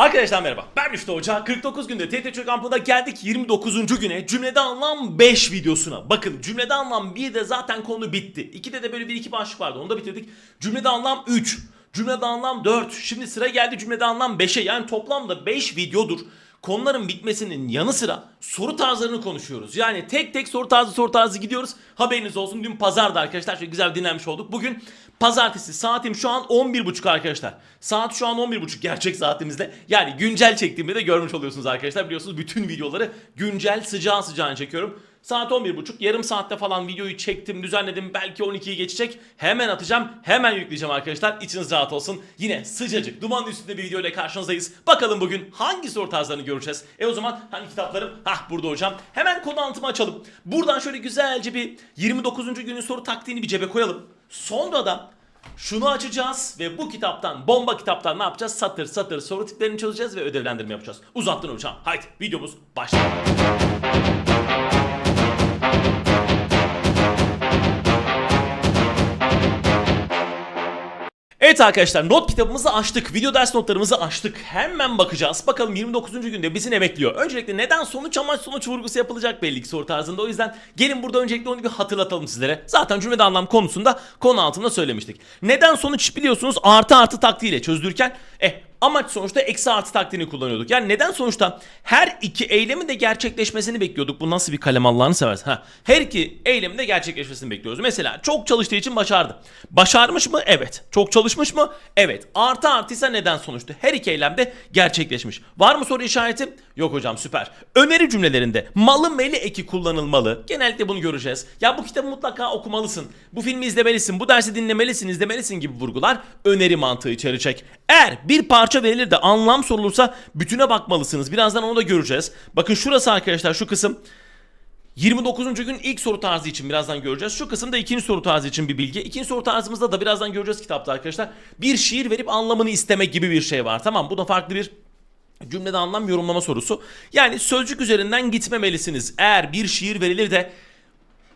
Arkadaşlar merhaba. Ben Müftü Hoca. 49 günde TTC kampında geldik 29. güne. Cümlede anlam 5 videosuna. Bakın cümlede anlam 1'de zaten konu bitti. 2'de de böyle bir iki başlık vardı. Onu da bitirdik. Cümlede anlam 3. Cümlede anlam 4. Şimdi sıra geldi cümlede anlam 5'e. Yani toplamda 5 videodur. Konuların bitmesinin yanı sıra soru tarzlarını konuşuyoruz. Yani tek tek soru tarzı soru tarzı gidiyoruz. Haberiniz olsun. Dün pazardı arkadaşlar. Şöyle güzel dinlenmiş olduk. Bugün pazartesi. Saatim şu an 11.30 arkadaşlar. Saat şu an 11.30 gerçek saatimizde. Yani güncel çektiğimde de görmüş oluyorsunuz arkadaşlar. Biliyorsunuz bütün videoları güncel sıcağı sıcağına çekiyorum. Saat 11.30 yarım saatte falan videoyu çektim düzenledim belki 12'yi geçecek hemen atacağım hemen yükleyeceğim arkadaşlar içiniz rahat olsun yine sıcacık duman üstünde bir video ile karşınızdayız bakalım bugün hangi soru tarzlarını göreceğiz e o zaman hangi kitaplarım hah burada hocam hemen konu anlatımı açalım buradan şöyle güzelce bir 29. günün soru taktiğini bir cebe koyalım sonra da şunu açacağız ve bu kitaptan, bomba kitaptan ne yapacağız? Satır satır soru tiplerini çözeceğiz ve ödevlendirme yapacağız. Uzattın hocam. Haydi videomuz başlıyor. Evet arkadaşlar not kitabımızı açtık. Video ders notlarımızı açtık. Hemen bakacağız. Bakalım 29. günde bizi ne bekliyor? Öncelikle neden sonuç amaç sonuç vurgusu yapılacak belli ki soru tarzında. O yüzden gelin burada öncelikle onu bir hatırlatalım sizlere. Zaten cümlede anlam konusunda konu altında söylemiştik. Neden sonuç biliyorsunuz artı artı taktiğiyle çözdürürken eh Amaç sonuçta eksi artı taktiğini kullanıyorduk. Yani neden sonuçta her iki eylemin de gerçekleşmesini bekliyorduk. Bu nasıl bir kalem Allah'ını seversen. Ha, her iki eylemin de gerçekleşmesini bekliyoruz. Mesela çok çalıştığı için başardı. Başarmış mı? Evet. Çok çalışmış mı? Evet. Artı artıysa neden sonuçta? Her iki eylem de gerçekleşmiş. Var mı soru işareti? Yok hocam süper. Öneri cümlelerinde malı meli eki kullanılmalı. Genellikle bunu göreceğiz. Ya bu kitabı mutlaka okumalısın. Bu filmi izlemelisin. Bu dersi dinlemelisin, izlemelisin gibi vurgular öneri mantığı içerecek. Eğer bir parça verilir de anlam sorulursa bütüne bakmalısınız. Birazdan onu da göreceğiz. Bakın şurası arkadaşlar şu kısım 29. gün ilk soru tarzı için birazdan göreceğiz. Şu kısımda ikinci soru tarzı için bir bilgi. İkinci soru tarzımızda da birazdan göreceğiz kitapta arkadaşlar. Bir şiir verip anlamını isteme gibi bir şey var. Tamam bu da farklı bir cümlede anlam yorumlama sorusu. Yani sözcük üzerinden gitmemelisiniz. Eğer bir şiir verilir de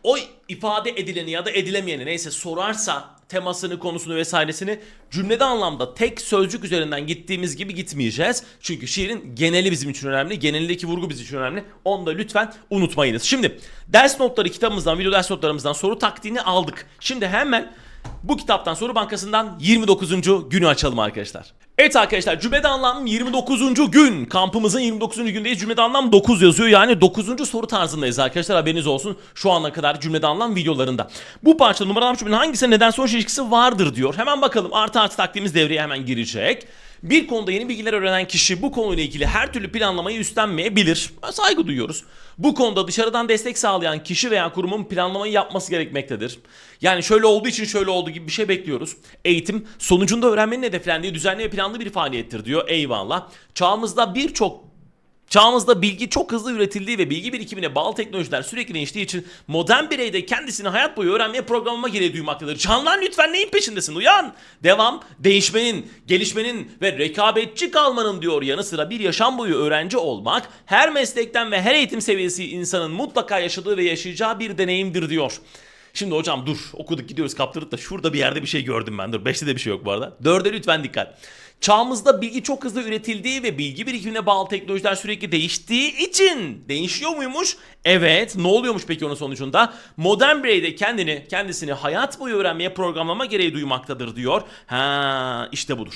o ifade edileni ya da edilemeyeni neyse sorarsa temasını, konusunu vesairesini cümlede anlamda tek sözcük üzerinden gittiğimiz gibi gitmeyeceğiz. Çünkü şiirin geneli bizim için önemli. Genelindeki vurgu bizim için önemli. Onu da lütfen unutmayınız. Şimdi ders notları kitabımızdan, video ders notlarımızdan soru taktiğini aldık. Şimdi hemen bu kitaptan soru bankasından 29. günü açalım arkadaşlar. Evet arkadaşlar cümlede anlam 29. gün. Kampımızın 29. gündeyiz. Cümlede anlam 9 yazıyor. Yani 9. soru tarzındayız arkadaşlar. Haberiniz olsun. Şu ana kadar cümlede anlam videolarında. Bu parça numaralanmış cümlenin hangisine neden sonuç ilişkisi vardır diyor. Hemen bakalım. Artı artı taktiğimiz devreye hemen girecek. Bir konuda yeni bilgiler öğrenen kişi bu konuyla ilgili her türlü planlamayı üstlenmeyebilir. Saygı duyuyoruz. Bu konuda dışarıdan destek sağlayan kişi veya kurumun planlamayı yapması gerekmektedir. Yani şöyle olduğu için şöyle oldu gibi bir şey bekliyoruz. Eğitim sonucunda öğrenmenin hedeflendiği düzenli ve planlı bir faaliyettir diyor. Eyvallah. Çağımızda birçok Çağımızda bilgi çok hızlı üretildiği ve bilgi birikimine bağlı teknolojiler sürekli değiştiği için modern birey de kendisini hayat boyu öğrenmeye programlama gereği duymaktadır. Canlan lütfen neyin peşindesin uyan. Devam değişmenin, gelişmenin ve rekabetçi kalmanın diyor yanı sıra bir yaşam boyu öğrenci olmak her meslekten ve her eğitim seviyesi insanın mutlaka yaşadığı ve yaşayacağı bir deneyimdir diyor. Şimdi hocam dur okuduk gidiyoruz kaptırdık da şurada bir yerde bir şey gördüm ben. Dur 5'te de bir şey yok bu arada. 4'e lütfen dikkat. Çağımızda bilgi çok hızlı üretildiği ve bilgi birikimine bağlı teknolojiler sürekli değiştiği için değişiyor muymuş? Evet. Ne oluyormuş peki onun sonucunda? Modern birey de kendini, kendisini hayat boyu öğrenmeye programlama gereği duymaktadır diyor. Ha işte budur.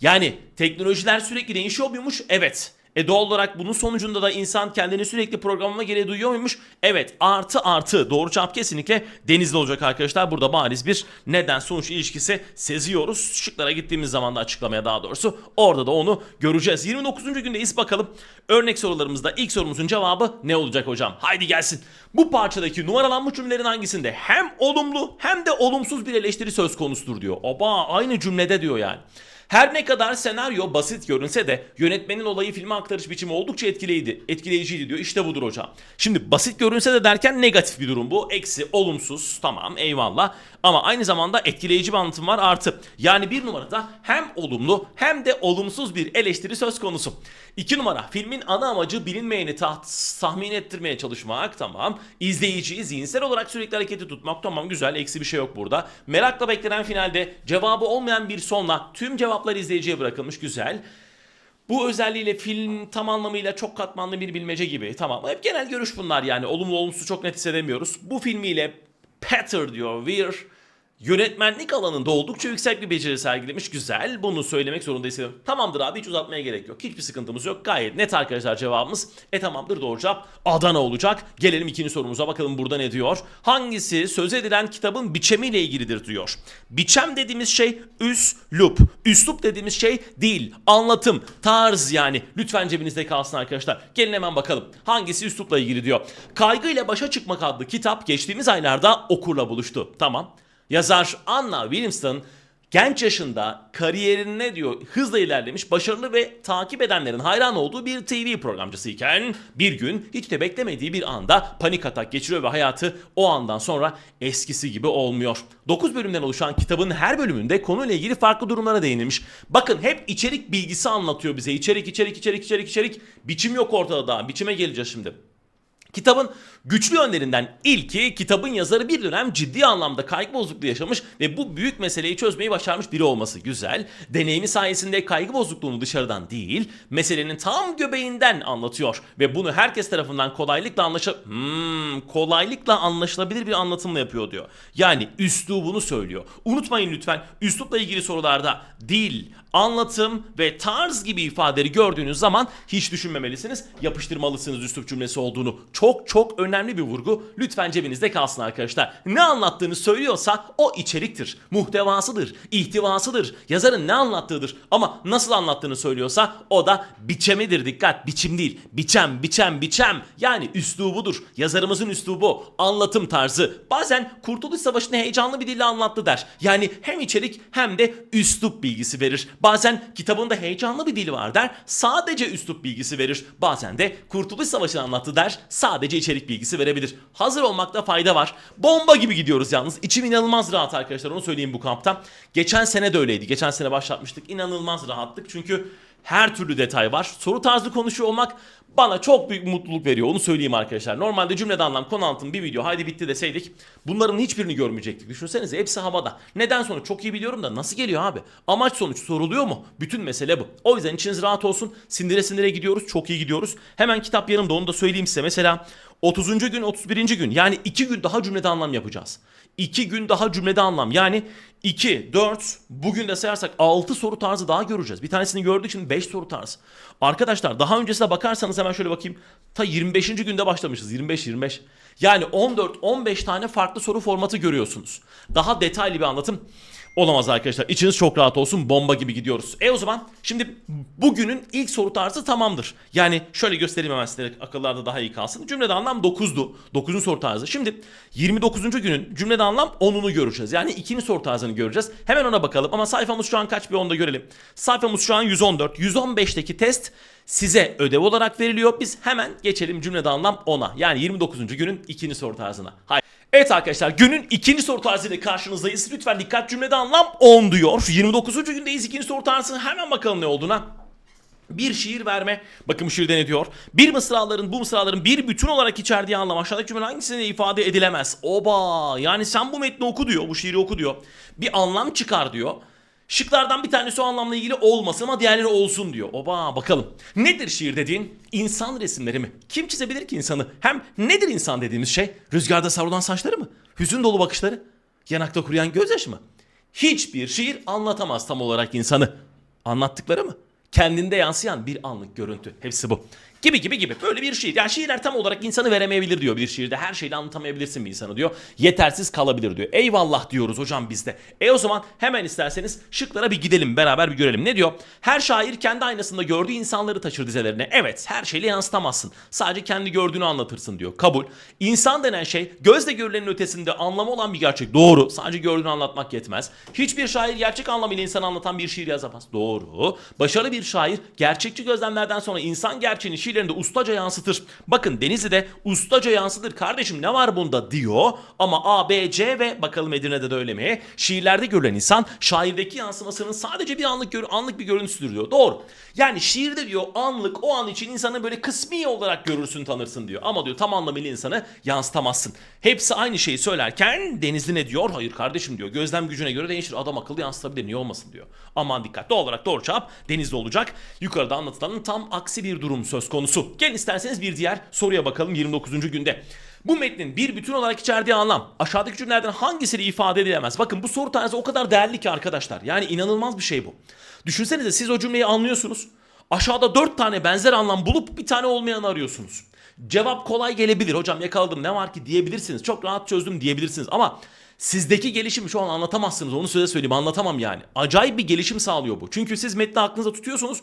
Yani teknolojiler sürekli değişiyor muymuş? Evet. E doğal olarak bunun sonucunda da insan kendini sürekli programlama gereği duyuyor muymuş? Evet artı artı doğru cevap kesinlikle denizli olacak arkadaşlar. Burada bariz bir neden sonuç ilişkisi seziyoruz. Şıklara gittiğimiz zaman da açıklamaya daha doğrusu orada da onu göreceğiz. 29. gündeyiz bakalım. Örnek sorularımızda ilk sorumuzun cevabı ne olacak hocam? Haydi gelsin. Bu parçadaki numaralanmış cümlelerin hangisinde hem olumlu hem de olumsuz bir eleştiri söz konusudur diyor. Oba aynı cümlede diyor yani. Her ne kadar senaryo basit görünse de yönetmenin olayı filme aktarış biçimi oldukça etkileydi, etkileyiciydi diyor. İşte budur hocam. Şimdi basit görünse de derken negatif bir durum bu. Eksi, olumsuz, tamam eyvallah. Ama aynı zamanda etkileyici bir anlatım var artı. Yani bir numarada hem olumlu hem de olumsuz bir eleştiri söz konusu. İki numara filmin ana amacı bilinmeyeni taht, tahmin ettirmeye çalışmak tamam. İzleyiciyi zihinsel olarak sürekli hareketi tutmak tamam güzel eksi bir şey yok burada. Merakla beklenen finalde cevabı olmayan bir sonla tüm cevaplar izleyiciye bırakılmış güzel. Bu özelliğiyle film tam anlamıyla çok katmanlı bir bilmece gibi. Tamam hep genel görüş bunlar yani. Olumlu olumsuz çok net hissedemiyoruz. Bu filmiyle Peter diyor Weir yönetmenlik alanında oldukça yüksek bir beceri sergilemiş. Güzel. Bunu söylemek zorunda hissediyorum. Tamamdır abi hiç uzatmaya gerek yok. Hiçbir sıkıntımız yok. Gayet net arkadaşlar cevabımız. E tamamdır doğru cevap Adana olacak. Gelelim ikinci sorumuza bakalım burada ne diyor. Hangisi söz edilen kitabın biçemiyle ilgilidir diyor. Biçem dediğimiz şey üslup. Üslup dediğimiz şey dil, anlatım, tarz yani. Lütfen cebinizde kalsın arkadaşlar. Gelin hemen bakalım. Hangisi üslupla ilgili diyor. Kaygıyla Başa Çıkmak adlı kitap geçtiğimiz aylarda okurla buluştu. Tamam. Yazar Anna Williamson genç yaşında kariyerine diyor hızla ilerlemiş, başarılı ve takip edenlerin hayran olduğu bir TV programcısıyken bir gün hiç de beklemediği bir anda panik atak geçiriyor ve hayatı o andan sonra eskisi gibi olmuyor. 9 bölümden oluşan kitabın her bölümünde konuyla ilgili farklı durumlara değinilmiş. Bakın hep içerik bilgisi anlatıyor bize. İçerik, içerik, içerik, içerik, içerik. Biçim yok ortada daha. Biçime geleceğiz şimdi. Kitabın güçlü yönlerinden ilki kitabın yazarı bir dönem ciddi anlamda kaygı bozukluğu yaşamış ve bu büyük meseleyi çözmeyi başarmış biri olması güzel. Deneyimi sayesinde kaygı bozukluğunu dışarıdan değil, meselenin tam göbeğinden anlatıyor ve bunu herkes tarafından kolaylıkla anlaşa hmm, kolaylıkla anlaşılabilir bir anlatımla yapıyor diyor. Yani üslubunu söylüyor. Unutmayın lütfen üslupla ilgili sorularda dil, anlatım ve tarz gibi ifadeleri gördüğünüz zaman hiç düşünmemelisiniz. Yapıştırmalısınız üslup cümlesi olduğunu. Çok çok önemli bir vurgu. Lütfen cebinizde kalsın arkadaşlar. Ne anlattığını söylüyorsa o içeriktir, muhtevasıdır, ihtivasıdır, yazarın ne anlattığıdır. Ama nasıl anlattığını söylüyorsa o da biçemidir. Dikkat, biçim değil. Biçem, biçem, biçem. Yani üslubudur. Yazarımızın üslubu, anlatım tarzı. Bazen Kurtuluş Savaşı'nı heyecanlı bir dille anlattı der. Yani hem içerik hem de üslup bilgisi verir. Bazen kitabında heyecanlı bir dili var der. Sadece üslup bilgisi verir. Bazen de Kurtuluş Savaşı'nı anlattı der. Sadece içerik bilgisi verebilir. Hazır olmakta fayda var. Bomba gibi gidiyoruz yalnız. İçim inanılmaz rahat arkadaşlar onu söyleyeyim bu kampta. Geçen sene de öyleydi. Geçen sene başlatmıştık. İnanılmaz rahattık çünkü her türlü detay var. Soru tarzı konuşuyor olmak bana çok büyük mutluluk veriyor. Onu söyleyeyim arkadaşlar. Normalde cümlede anlam konu anlatım bir video haydi bitti deseydik bunların hiçbirini görmeyecektik. Düşünsenize hepsi havada. Neden sonuç çok iyi biliyorum da nasıl geliyor abi? Amaç sonuç soruluyor mu? Bütün mesele bu. O yüzden içiniz rahat olsun. Sindire sindire gidiyoruz. Çok iyi gidiyoruz. Hemen kitap yanımda onu da söyleyeyim size. Mesela 30. gün 31. gün yani 2 gün daha cümlede anlam yapacağız. 2 gün daha cümlede anlam. Yani 2, 4, bugün de sayarsak 6 soru tarzı daha göreceğiz. Bir tanesini gördük şimdi 5 soru tarzı. Arkadaşlar daha öncesine bakarsanız hemen şöyle bakayım. Ta 25. günde başlamışız. 25-25. Yani 14-15 tane farklı soru formatı görüyorsunuz. Daha detaylı bir anlatım olamaz arkadaşlar. İçiniz çok rahat olsun. Bomba gibi gidiyoruz. E o zaman şimdi bugünün ilk soru tarzı tamamdır. Yani şöyle göstereyim hemen size akıllarda daha iyi kalsın. Cümlede anlam 9'du. 9'un soru tarzı. Şimdi 29. günün cümlede anlam 10'unu göreceğiz. Yani ikinci soru tarzını göreceğiz. Hemen ona bakalım ama sayfamız şu an kaç bir onu da görelim. Sayfamız şu an 114. 115'teki test size ödev olarak veriliyor. Biz hemen geçelim cümlede anlam 10'a. Yani 29. günün ikinci soru tarzına. Hayır. Evet arkadaşlar günün ikinci soru tarzıyla karşınızdayız. Lütfen dikkat cümlede anlam 10 diyor. 29. gündeyiz ikinci soru tarzına hemen bakalım ne olduğuna. Bir şiir verme. Bakın bu şiirde ne diyor? Bir mısraların bu mısraların bir bütün olarak içerdiği anlam aşağıdaki cümlenin hangisinde ifade edilemez? Oba yani sen bu metni oku diyor. Bu şiiri oku diyor. Bir anlam çıkar diyor. Şıklardan bir tanesi o anlamla ilgili olmasın ama diğerleri olsun diyor. Oba bakalım. Nedir şiir dediğin? İnsan resimleri mi? Kim çizebilir ki insanı? Hem nedir insan dediğimiz şey? Rüzgarda savrulan saçları mı? Hüzün dolu bakışları? Yanakta kuruyan gözyaşı mı? Hiçbir şiir anlatamaz tam olarak insanı. Anlattıkları mı? Kendinde yansıyan bir anlık görüntü. Hepsi bu. Gibi gibi gibi. Böyle bir şiir. Yani şiirler tam olarak insanı veremeyebilir diyor bir şiirde. Her şeyle anlatamayabilirsin bir insanı diyor. Yetersiz kalabilir diyor. Eyvallah diyoruz hocam bizde. E o zaman hemen isterseniz şıklara bir gidelim beraber bir görelim. Ne diyor? Her şair kendi aynasında gördüğü insanları taşır dizelerine. Evet her şeyle yansıtamazsın. Sadece kendi gördüğünü anlatırsın diyor. Kabul. İnsan denen şey gözle görülenin ötesinde anlamı olan bir gerçek. Doğru. Sadece gördüğünü anlatmak yetmez. Hiçbir şair gerçek anlamıyla insanı anlatan bir şiir yazamaz. Doğru. Başarılı bir şair gerçekçi gözlemlerden sonra insan gerçeğini şiirlerinde ustaca yansıtır. Bakın Denizli'de ustaca yansıtır kardeşim ne var bunda diyor ama A, B, C ve bakalım Edirne'de de öyle mi? Şiirlerde görülen insan şairdeki yansımasının sadece bir anlık anlık bir görüntüsüdür diyor. Doğru. Yani şiirde diyor anlık o an için insanı böyle kısmi olarak görürsün tanırsın diyor. Ama diyor tam anlamıyla insanı yansıtamazsın. Hepsi aynı şeyi söylerken Denizli ne diyor? Hayır kardeşim diyor. Gözlem gücüne göre değişir. Adam akıllı yansıtabilir. Niye olmasın diyor. Aman dikkat. Doğal olarak doğru cevap Denizli olacak. Yukarıda anlatılanın tam aksi bir durum söz konusu. Gelin isterseniz bir diğer soruya bakalım 29. günde. Bu metnin bir bütün olarak içerdiği anlam aşağıdaki cümlelerden hangisiyle ifade edilemez? Bakın bu soru tarzı o kadar değerli ki arkadaşlar. Yani inanılmaz bir şey bu. Düşünsenize siz o cümleyi anlıyorsunuz. Aşağıda dört tane benzer anlam bulup bir tane olmayanı arıyorsunuz. Cevap kolay gelebilir. Hocam yakaladım ne var ki diyebilirsiniz. Çok rahat çözdüm diyebilirsiniz. Ama sizdeki gelişimi şu an anlatamazsınız. Onu size söyleyeyim anlatamam yani. Acayip bir gelişim sağlıyor bu. Çünkü siz metni aklınıza tutuyorsunuz.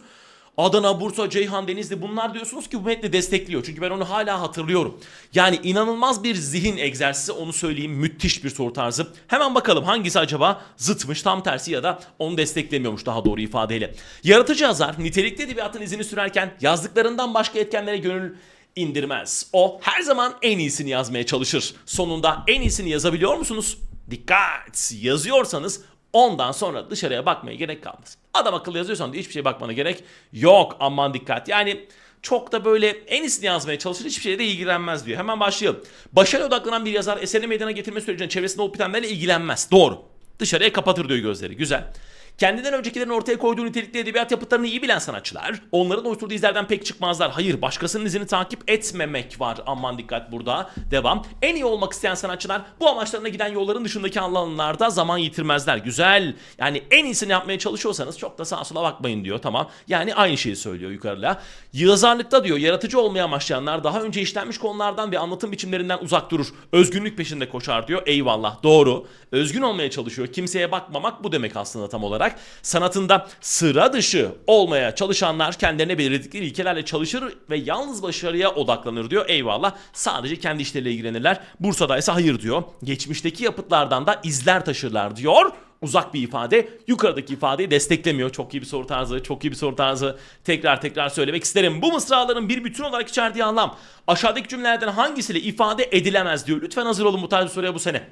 Adana, Bursa, Ceyhan, Denizli bunlar diyorsunuz ki bu metni destekliyor. Çünkü ben onu hala hatırlıyorum. Yani inanılmaz bir zihin egzersizi onu söyleyeyim. Müthiş bir soru tarzı. Hemen bakalım hangisi acaba zıtmış, tam tersi ya da onu desteklemiyormuş daha doğru ifadeyle. Yaratıcı yazar nitelikli edebiyatın izini sürerken yazdıklarından başka etkenlere gönül indirmez. O her zaman en iyisini yazmaya çalışır. Sonunda en iyisini yazabiliyor musunuz? Dikkat! Yazıyorsanız ondan sonra dışarıya bakmaya gerek kalmaz. Adam akıllı yazıyorsan da hiçbir şeye bakmana gerek yok. Aman dikkat. Yani çok da böyle en iyisini yazmaya çalışır hiçbir şeyle de ilgilenmez diyor. Hemen başlayalım. Başarıya odaklanan bir yazar eserini meydana getirme sürecinde çevresinde olup bitenlerle ilgilenmez. Doğru. Dışarıya kapatır diyor gözleri. Güzel. Kendinden öncekilerin ortaya koyduğu nitelikli edebiyat yapıtlarını iyi bilen sanatçılar onların oluşturduğu izlerden pek çıkmazlar. Hayır başkasının izini takip etmemek var. Aman dikkat burada. Devam. En iyi olmak isteyen sanatçılar bu amaçlarına giden yolların dışındaki alanlarda zaman yitirmezler. Güzel. Yani en iyisini yapmaya çalışıyorsanız çok da sağa sola bakmayın diyor. Tamam. Yani aynı şeyi söylüyor yukarıda. Yazarlıkta diyor yaratıcı olmaya amaçlayanlar daha önce işlenmiş konulardan ve anlatım biçimlerinden uzak durur. Özgünlük peşinde koşar diyor. Eyvallah. Doğru. Özgün olmaya çalışıyor. Kimseye bakmamak bu demek aslında tam olarak. Sanatında sıra dışı olmaya çalışanlar kendilerine belirledikleri ilkelerle çalışır ve yalnız başarıya odaklanır diyor. Eyvallah. Sadece kendi işleriyle ilgilenirler. Bursa'da ise hayır diyor. Geçmişteki yapıtlardan da izler taşırlar diyor uzak bir ifade yukarıdaki ifadeyi desteklemiyor. Çok iyi bir soru tarzı, çok iyi bir soru tarzı. Tekrar tekrar söylemek isterim. Bu mısraların bir bütün olarak içerdiği anlam aşağıdaki cümlelerden hangisiyle ifade edilemez diyor. Lütfen hazır olun bu tarz bir soruya bu sene.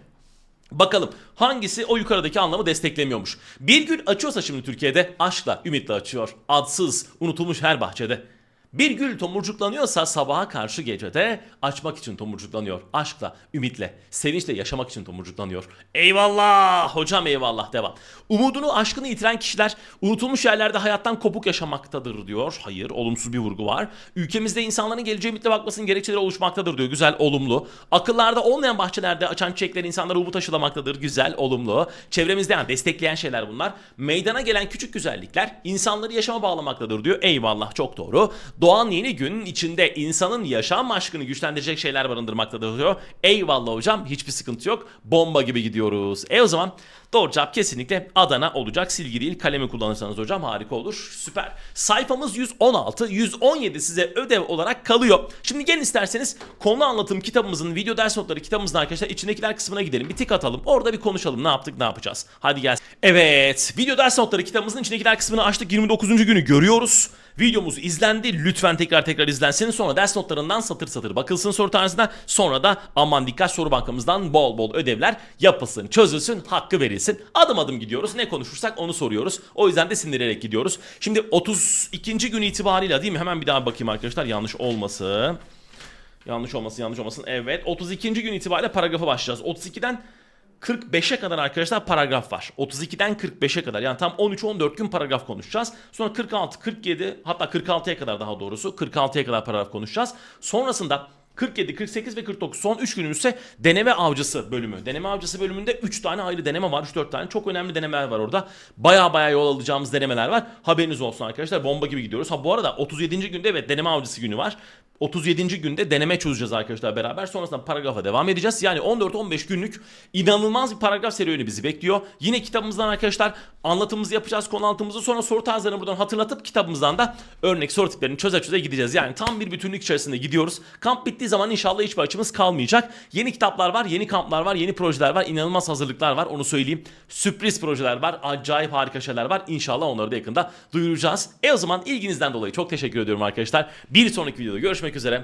Bakalım hangisi o yukarıdaki anlamı desteklemiyormuş. Bir gül açıyorsa şimdi Türkiye'de aşkla, ümitle açıyor. Adsız, unutulmuş her bahçede. Bir gül tomurcuklanıyorsa sabaha karşı gecede açmak için tomurcuklanıyor. Aşkla, ümitle, sevinçle yaşamak için tomurcuklanıyor. Eyvallah hocam eyvallah devam. Umudunu, aşkını yitiren kişiler unutulmuş yerlerde hayattan kopuk yaşamaktadır diyor. Hayır olumsuz bir vurgu var. Ülkemizde insanların geleceğe ümitle bakmasının gerekçeleri oluşmaktadır diyor. Güzel olumlu. Akıllarda olmayan bahçelerde açan çiçekler insanlara umut aşılamaktadır. Güzel olumlu. Çevremizde yani destekleyen şeyler bunlar. Meydana gelen küçük güzellikler insanları yaşama bağlamaktadır diyor. Eyvallah çok doğru. Doğan yeni gün içinde insanın yaşam aşkını güçlendirecek şeyler barındırmaktadır diyor. Eyvallah hocam hiçbir sıkıntı yok. Bomba gibi gidiyoruz. E o zaman doğru cevap kesinlikle Adana olacak. Silgi değil kalemi kullanırsanız hocam harika olur. Süper. Sayfamız 116, 117 size ödev olarak kalıyor. Şimdi gelin isterseniz konu anlatım kitabımızın video ders notları kitabımızın arkadaşlar içindekiler kısmına gidelim. Bir tık atalım. Orada bir konuşalım. Ne yaptık ne yapacağız. Hadi gel. Evet. Video ders notları kitabımızın içindekiler kısmını açtık. 29. günü görüyoruz. Videomuz izlendi. Lütfen tekrar tekrar izlensin. Sonra ders notlarından satır satır bakılsın soru tarzına. Sonra da aman dikkat soru bankamızdan bol bol ödevler yapılsın, çözülsün, hakkı verilsin. Adım adım gidiyoruz. Ne konuşursak onu soruyoruz. O yüzden de sindirerek gidiyoruz. Şimdi 32. gün itibarıyla değil mi? Hemen bir daha bakayım arkadaşlar. Yanlış olmasın. Yanlış olmasın, yanlış olmasın. Evet. 32. gün itibariyle paragrafa başlayacağız. 32'den 45'e kadar arkadaşlar paragraf var. 32'den 45'e kadar yani tam 13-14 gün paragraf konuşacağız. Sonra 46, 47 hatta 46'ya kadar daha doğrusu 46'ya kadar paragraf konuşacağız. Sonrasında 47, 48 ve 49 son 3 günümüz ise deneme avcısı bölümü. Deneme avcısı bölümünde 3 tane ayrı deneme var. 3-4 tane çok önemli denemeler var orada. Baya baya yol alacağımız denemeler var. Haberiniz olsun arkadaşlar. Bomba gibi gidiyoruz. Ha bu arada 37. günde evet deneme avcısı günü var. 37. günde deneme çözeceğiz arkadaşlar beraber. Sonrasında paragrafa devam edeceğiz. Yani 14-15 günlük inanılmaz bir paragraf serüveni bizi bekliyor. Yine kitabımızdan arkadaşlar anlatımımızı yapacağız, konu anlatımımızı. Sonra soru tarzlarını buradan hatırlatıp kitabımızdan da örnek soru tiplerini çöze çöze gideceğiz. Yani tam bir bütünlük içerisinde gidiyoruz. Kamp bittiği zaman inşallah hiçbir açımız kalmayacak. Yeni kitaplar var, yeni kamplar var, yeni projeler var. inanılmaz hazırlıklar var. Onu söyleyeyim. Sürpriz projeler var. Acayip harika şeyler var. İnşallah onları da yakında duyuracağız. E o zaman ilginizden dolayı çok teşekkür ediyorum arkadaşlar. Bir sonraki videoda görüşmek üzere.